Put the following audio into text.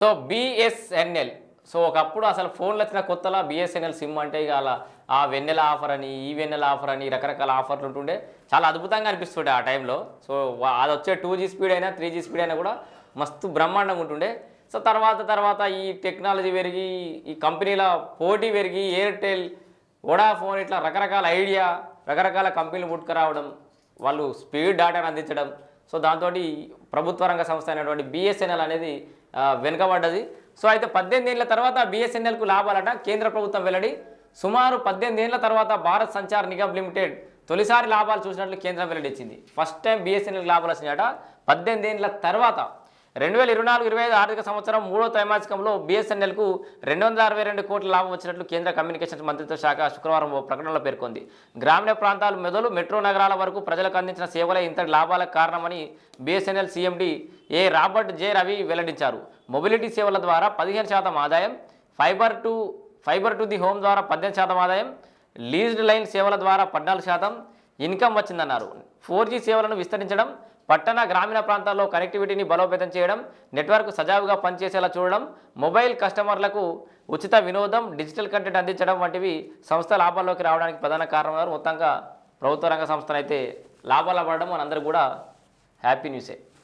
So BSNL so ఒకప్పుడు అసలు ఫోన్లు వచ్చిన కొత్తలా బిఎస్ఎన్ఎల్ సిమ్ అంటే ఇక అలా ఆ వెన్నెల ఆఫర్ అని ఈ వెన్నెల ఆఫర్ అని రకరకాల ఆఫర్లు ఉంటుండే. చాలా అద్భుతంగా అనిపిస్తుండే ఆ టైంలో. సో అది వచ్చే టూ జీ స్పీడ్ అయినా త్రీ జీ స్పీడ్ అయినా కూడా మస్తు బ్రహ్మాండంగా ఉంటుండే. సో తర్వాత తర్వాత ఈ టెక్నాలజీ పెరిగి ఈ కంపెనీల పోటీ పెరిగి ఎయిర్టెల్ వోడాఫోన్ ఇట్లా రకరకాల ఐడియా రకరకాల కంపెనీలు పుట్టుకురావడం వాళ్ళు స్పీడ్ డేటాను అందించడం. సో దాంతో ప్రభుత్వ రంగ సంస్థ అయినటువంటి బిఎస్ఎన్ఎల్ అనేది వెనుకబడ్డది. సో అయితే పద్దెనిమిది ఏళ్ళ తర్వాత బిఎస్ఎన్ఎల్కు లాభాలట. కేంద్ర ప్రభుత్వం వెల్లడి సుమారు పద్దెనిమిది ఏళ్ళ తర్వాత భారత్ సంచార్ నిగమ్ లిమిటెడ్ తొలిసారి లాభాలు చూసినట్లు కేంద్రం వెల్లడించింది ఫస్ట్ టైం బిఎస్ఎన్ఎల్ లాభాలు వచ్చినాయట. పద్దెనిమిది ఏళ్ళ తర్వాత రెండు వేల ఇరవై నాలుగు ఇరవై ఐదు ఆర్థిక సంవత్సరం మూడో త్రైమాసికంలో బీఎస్ఎన్ఎల్కు రెండు వందల అరవై రెండు కోట్ల లాభం వచ్చినట్లు కేంద్ర కమ్యూనికేషన్స్ మంత్రిత్వ శాఖ శుక్రవారం ఓ ప్రకటనలో పేర్కొంది. గ్రామీణ ప్రాంతాలు మొదలు మెట్రో నగరాల వరకు ప్రజలకు అందించిన సేవలే ఇంతటి లాభాలకు కారణమని BSNL CMD A Robert J Ravi వెల్లడించారు. మొబిలిటీ సేవల ద్వారా పదిహేను శాతం ఆదాయం fibre to fibre to the home ద్వారా పద్దెనిమిది శాతం ఆదాయం లీజ్డ్ లైన్ సేవల ద్వారా పద్నాలుగు శాతం ఇన్కమ్ వచ్చిందన్నారు. ఫోర్ జీ సేవలను విస్తరించడం పట్టణ గ్రామీణ ప్రాంతాల్లో కనెక్టివిటీని బలోపేతం చేయడం నెట్వర్క్ సజావుగా పనిచేసేలా చూడడం మొబైల్ కస్టమర్లకు ఉచిత వినోదం డిజిటల్ కంటెంట్ అందించడం వంటివి సంస్థ లాభాల్లోకి రావడానికి ప్రధాన కారణం మొత్తంగా ప్రభుత్వ రంగ సంస్థలు అయితే లాభాలు పడడం మనందరూ కూడా హ్యాపీ న్యూసే.